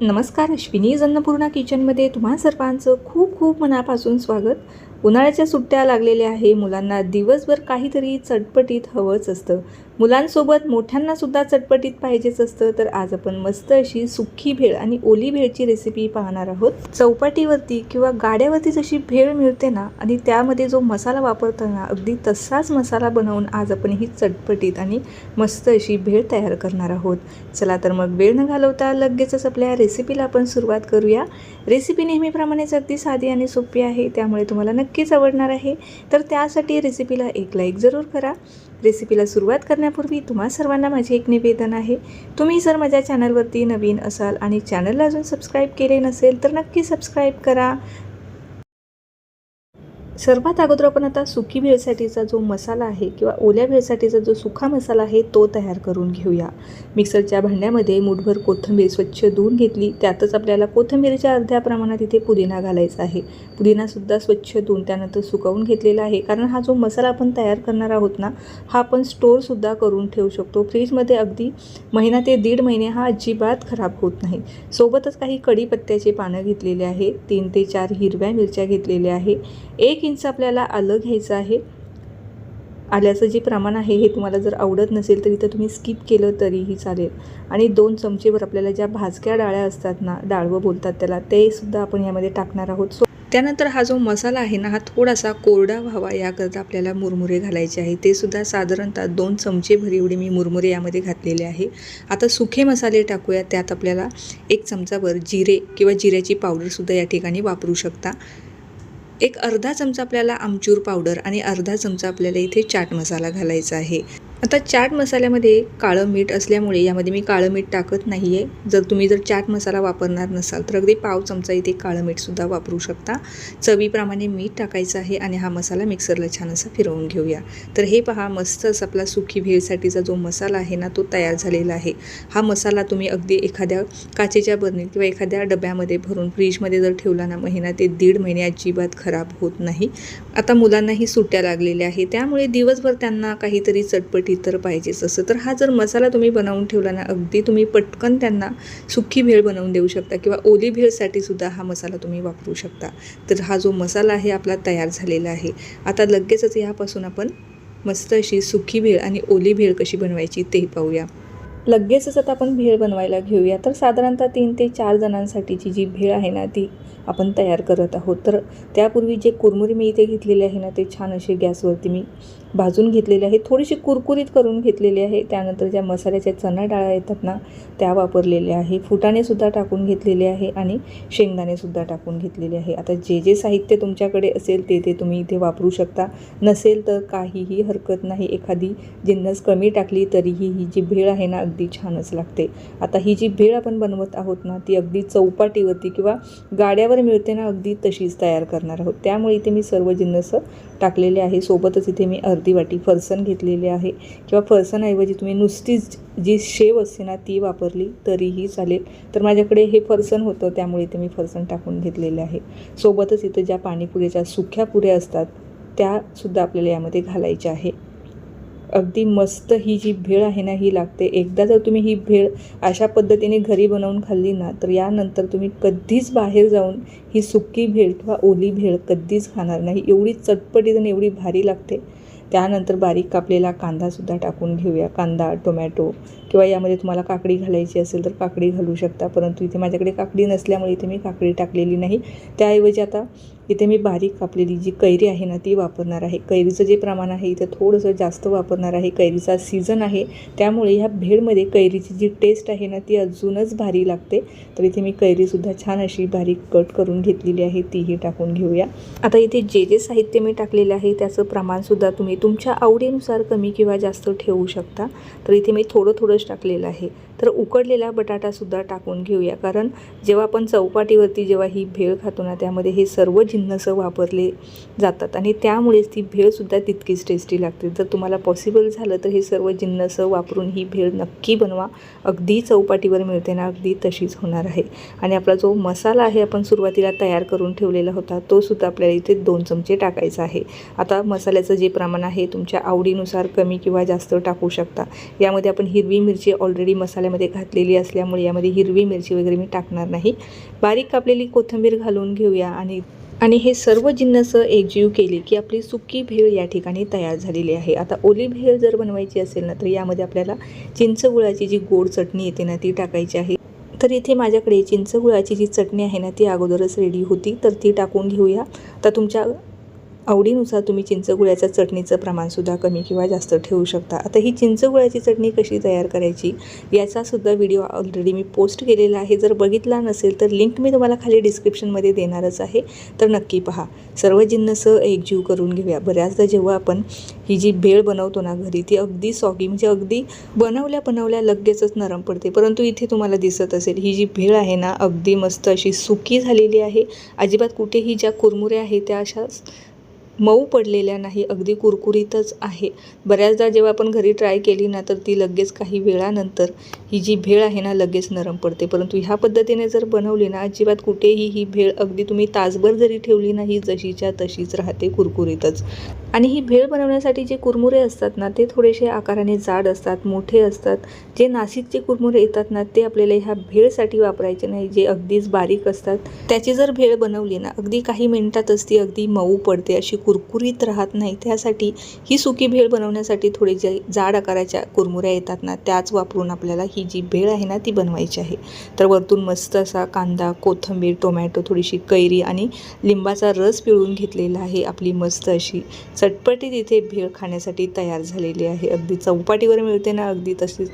नमस्कार अश्विनी अन्नपूर्णा किचनमध्ये तुम्हा सर्वांचं खूप खूप मनापासून स्वागत. उन्हाळ्याच्या सुट्ट्या लागलेल्या आहे. मुलांना दिवसभर काहीतरी चटपटीत हवंच असतं. मुलांसोबत मोठ्यांनासुद्धा चटपटीत पाहिजेच असतं. तर आज आपण मस्त अशी सुक्की भेळ आणि ओली भेळची रेसिपी पाहणार आहोत. चौपाटीवरती किंवा गाड्यावरती जशी भेळ मिळते ना आणि त्यामध्ये जो मसाला वापरताना अगदी तसाच मसाला बनवून आज आपण ही चटपटीत आणि मस्त अशी भेळ तयार करणार आहोत. चला तर मग वेळ न घालवता लगेचच आपल्या रेसिपीला आपण सुरुवात करूया. रेसिपी नेहमीप्रमाणेच अगदी साधी आणि सोपी आहे. त्यामुळे तुम्हाला नक्कीच आवडणार आहे. तर त्यासाठी रेसिपीला एक लाईक जरूर करा. रेसिपीला सुरुवात करण्यापूर्वी तुम्हा सर्वांना माझे एक निवेदन आहे. तुम्ही जर माझ्या चॅनलवरती नवीन असाल आणि चॅनलला अजून सबस्क्राईब केले नसेल तर नक्की सबस्क्राईब करा. सर्वात अगोदर आपण आता सुकी भेळसाठीचा जो मसाला आहे किंवा ओल्या भेळसाठीचा जो सुखा मसाला आहे तो तयार करून घेऊया. मिक्सरच्या भांड्यामध्ये मुठभर कोथिंबीर स्वच्छ धुवून घेतली. त्यातच आपल्याला कोथिंबीरच्या अर्ध्या प्रमाणात इथे पुदिना घालायचा आहे. पुदिनासुद्धा स्वच्छ धुवून त्यानंतर सुकवून घेतलेला आहे. कारण हा जो मसाला आपण तयार करणार आहोत ना हा आपण स्टोअरसुद्धा करून ठेवू शकतो. फ्रीजमध्ये अगदी महिना ते दीड महिने हा अजिबात खराब होत नाही. सोबतच काही कढीपत्त्याचे पानं घेतलेले आहे. तीन ते चार हिरव्या मिरच्या घेतलेल्या आहे. एक इंच आपल्याला आलं घ्यायचं आहे. आल्याचं जे प्रमाण आहे हे तुम्हाला जर आवडत नसेल तर इथं तुम्ही स्किप केलं तरीही चालेल. आणि दोन चमचेवर आपल्याला ज्या भाजक्या डाळ्या असतात ना डाळवं बोलतात त्याला ते सुद्धा आपण यामध्ये टाकणार आहोत. सो त्यानंतर हा जो मसाला आहे ना हा थोडासा कोरडा व्हावा याकरता आपल्याला मुरमुरे घालायचे आहे. ते सुद्धा साधारणतः दोन चमचे भर एवढे मी मुरमुरे यामध्ये घातलेले आहे. आता सुखे मसाले टाकूया. त्यात आपल्याला एक चमचाभर जिरे किंवा जिऱ्याची पावडरसुद्धा या ठिकाणी वापरू शकता. एक अर्धा चमचा आपल्याला आमचूर पावडर आणि अर्धा चमचा आपल्याला इथे चाट मसाला घालायचा आहे. आता चाट मसाल्यामध्ये काळं मीठ असल्यामुळे यामध्ये मी काळं मीठ टाकत नाही आहे जर तुम्ही जर चाट मसाला वापरणार नसाल तर अगदी पाव चमचा इथे काळं मीठसुद्धा वापरू शकता. चवीप्रमाणे मीठ टाकायचं आहे आणि हा मसाला मिक्सरला छान असा फिरवून घेऊया. तर हे पहा मस्तच आपला सुखी भेळसाठीचा जो मसाला आहे ना तो तयार झालेला आहे. हा मसाला तुम्ही अगदी एखाद्या काचेच्या बरणीत किंवा एखाद्या डब्यामध्ये भरून फ्रीजमध्ये जर ठेवला ना महिना ते दीड महिने अजिबात खराब होत नाही. आता मुलांनाही सुट्ट्या लागलेल्या आहे त्यामुळे दिवसभर त्यांना काहीतरी चटपटी तर पाहिजेच असं. तर हा जर मसाला तुम्ही बनवून ठेवला ना अगदी तुम्ही पटकन त्यांना सुखी भेळ बनवून देऊ शकता किंवा ओली भेळसाठी सुद्धा हा मसाला तुम्ही वापरू शकता. तर हा जो मसाला आहे आपला तयार झालेला आहे. आता लगेचच यापासून आपण मस्त अशी सुखी भेळ आणि ओली भेळ कशी बनवायची ते पाहूया. लगेचच आता आपण भेळ बनवायला घेऊया. तर साधारणतः तीन ते चार जणांसाठीची जी भेळ आहे ना ती आपण तयार करत आहोत. तर त्यापूर्वी जे कुरमुरी मी इथे घेतलेले आहे ना ते छान असे गॅसवरती मी भाजून घेतलेले आहे. थोडीशी कुरकुरीत करून घेतलेली आहे. त्यानंतर ज्या मसाल्याच्या चणा डाळ्या येतात ना त्या वापरलेल्या आहे. फुटाणेसुद्धा टाकून घेतलेले आहे आणि शेंगदाणेसुद्धा टाकून घेतलेले आहे. आता जे जे साहित्य तुमच्याकडे असेल ते ते तुम्ही इथे वापरू शकता. नसेल तर काहीही हरकत नाही. एखादी जिन्नस कमी टाकली तरीही ही जी भेळ आहे ना अगदी छानच लागते. आता ही जी भेळ आपण बनवत आहोत ना ती अगदी चौपाटीवरती किंवा गाड्यावर मिळते ना अगदी तशीच तयार करणार आहोत. त्यामुळे इथे मी सर्व जिन्नस टाकलेले आहे. सोबतच इथे मी अर्धी वाटी फरसन घेतलेली आहे. किंवा फरसनऐवजी तुम्ही नुसतीच जी शेव असते ना ती वापरली तरीही चालेल. तर माझ्याकडे हे फरसन होतं त्यामुळे इथे मी फरसन टाकून घेतलेले आहे. सोबतच इथं ज्या पाणीपुऱ्याच्या सुख्या पुऱ्या असतात त्यासुद्धा आपल्याला यामध्ये घालायच्या आहे. अगदी मस्त ही जी भेळ आहे ना ही लागते. एकदा जर तुम्ही ही भेळ अशा पद्धतीने घरी बनवून खाल्ली ना तर यानंतर तुम्ही कधीच बाहेर जाऊन ही सुकी भेळ किंवा ओली भेळ कधीच खाणार नाही. एवढी चटपटीत आणि एवढी भारी लागते. त्यानंतर बारीक कापलेला कांदासुद्धा टाकून घेऊया. कांदा टोमॅटो किंवा यामध्ये तुम्हाला काकडी घालायची असेल तर काकडी घालू शकता. परंतु इथे माझ्याकडे काकडी नसल्यामुळे इथे मी काकडी टाकलेली नाही. त्याऐवजी आता इथे मी बारीक कापलेली जी कैरी आहे ना ती वापरणार आहे. कैरीचं जे प्रमाण आहे इथे थोडंसं जास्त वापरणार आहे. कैरीचा सीझन आहे. त्यामुळे ह्या भेळमध्ये कैरीची जी टेस्ट आहे ना ती अजूनच भारी लागते. तर इथे मी कैरीसुद्धा छान अशी बारीक कट करून घेतलेली आहे. तीही टाकून घेऊया. आता इथे जे जे साहित्य मी टाकलेलं आहे त्याचं प्रमाणसुद्धा तुम्ही तुमच्या आवडीनुसार कमी किंवा जास्त ठेवू शकता. तर इथे मी थोडं थोडंच टाकलेलं आहे. तर उकडलेला बटाटासुद्धा टाकून घेऊया. कारण जेव्हा आपण चौपाटीवरती जेव्हा ही भेळ खातो ना त्यामध्ये हे सर्व जिन्नसं वापरले जातात आणि त्यामुळेच ती भेळसुद्धा तितकीच टेस्टी लागते. जर तुम्हाला पॉसिबल झालं तर हे सर्व जिन्नस वापरून ही भेळ नक्की बनवा. अगदी चौपाटीवर मिळते ना अगदी तशीच होणार आहे. आणि आपला जो मसाला आहे आपण सुरुवातीला तयार करून ठेवलेला होता तो सुद्धा आपल्याला इथे दोन चमचे टाकायचा आहे. आता मसाल्याचं जे प्रमाण आहे तुमच्या आवडीनुसार कमी किंवा जास्त टाकू शकता. यामध्ये आपण हिरवी मिरची ऑलरेडी मसाला मसाल्यामध्ये घातलेली असल्यामुळे यामध्ये हिरवी मिरची वगैरे मी टाकणार नाही. बारीक कापलेली कोथिंबीर घालून घेऊया आणि आणि हे सर्व जिन्नस एकजीव केली की आपली सुकी भेळ या ठिकाणी तयार झालेली आहे. आता ओली भेळ जर बनवायची असेल ना तर यामध्ये आपल्याला चिंच गुळाची जी गोड चटणी येते ना ती टाकायची आहे. तर इथे माझ्याकडे चिंच गुळाची जी चटणी आहे ना ती अगोदरच रेडी होती. तर ती टाकून घेऊया. तर तुमच्या आवडीनुसार तुम्ही चिंचगुळ्याच्या चटणीचं प्रमाणसुद्धा कमी किंवा जास्त ठेवू शकता. आता ही चिंचगुळ्याची चटणी कशी तयार करायची याचासुद्धा व्हिडिओ ऑलरेडी मी पोस्ट केलेला आहे. जर बघितला नसेल तर लिंक मी तुम्हाला खाली डिस्क्रिप्शनमध्ये देणारच आहे. तर नक्की पहा. सर्व जिन्नसं एकजीव करून घेऊया. बऱ्याचदा जेव्हा आपण ही जी भेळ बनवतो ना घरी ती अगदी सॉगी म्हणजे अगदी बनवल्या बनवल्या लगेचच नरम पडते. परंतु इथे तुम्हाला दिसत असेल ही जी भेळ आहे ना अगदी मस्त अशी सुकी झालेली आहे. अजिबात कुठेही ज्या कुरमुऱ्या आहेत त्या अशा मऊ पडलेल्या नाही अगदी कुरकुरीतच आहे. बऱ्याचदा जेव्हा आपण घरी ट्राय केली ना तर ती लगेच काही वेळानंतर ही जी भेळ आहे ना लगेच नरम पडते. परंतु ह्या पद्धतीने जर बनवली ना अजिबात कुठेही ही भेळ अगदी तुम्ही तासभर जरी ठेवली ना ही जशीच्या तशीच राहते कुरकुरीतच. आणि ही भेळ बनवण्यासाठी जे कुरमुरे असतात ना ते थोडेसे आकाराने जाड असतात मोठे असतात. जे नाशिकचे कुरमुरे येतात ना ते आपल्याला ह्या भेळसाठी वापरायचे नाही जे अगदीच बारीक असतात. त्याची जर भेळ बनवली ना अगदी काही मिनिटातच ती अगदी मऊ पडते अशी कुरकुरीत राहत नाही त्यासाठी ही सुकी भेळ बनवण्यासाठी थोडे जे जाड आकाराच्या कुरमुऱ्या येतात ना त्याच वापरून आपल्याला ही जी भेळ आहे ना ती बनवायची आहे. तर वरतून मस्त असा कांदा कोथिंबीर टोमॅटो थोडीशी कैरी आणि लिंबाचा रस पिळून घेतलेला आहे आपली मस्त अशी चटपटीत इथे भेळ खाण्यासाठी तयार झालेली आहे. अगदी चौपाटीवर मिळते ना अगदी तशीच.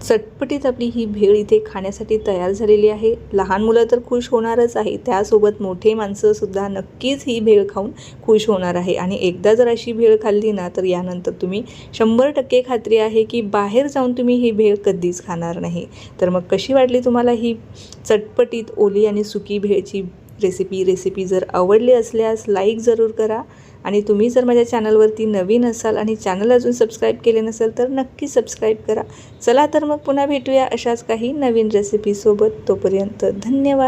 चटपटीत आपली ही भेळ इथे खाण्यासाठी तयार झालेली आहे. लहान मुलं तर खुश होणारच आहे. त्यासोबत मोठे माणसंसुद्धा नक्कीच ही भेळ खाऊन खुश होणार आहे. आणि एकदा जर अशी भेळ खाल्ली ना तर यानंतर तुम्ही शंभर टक्के खात्री आहे की बाहेर जाऊन तुम्ही ही भेळ कधीच खाणार नाही. तर मग कशी वाटली तुम्हाला ही चटपटीत ओली आणि सुकी भेळची रेसिपी रेसिपी जर आवडली असल्यास लाईक जरूर करा. आणि तुम्ही जर माझ्या चॅनलवरती नवीन असाल आणि चॅनल अजून सबस्क्राईब केले नसेल तर नक्की सबस्क्राईब करा. चला तर मग पुन्हा भेटूया अशाच काही नवीन रेसिपीसोबत तोपर्यंत धन्यवाद.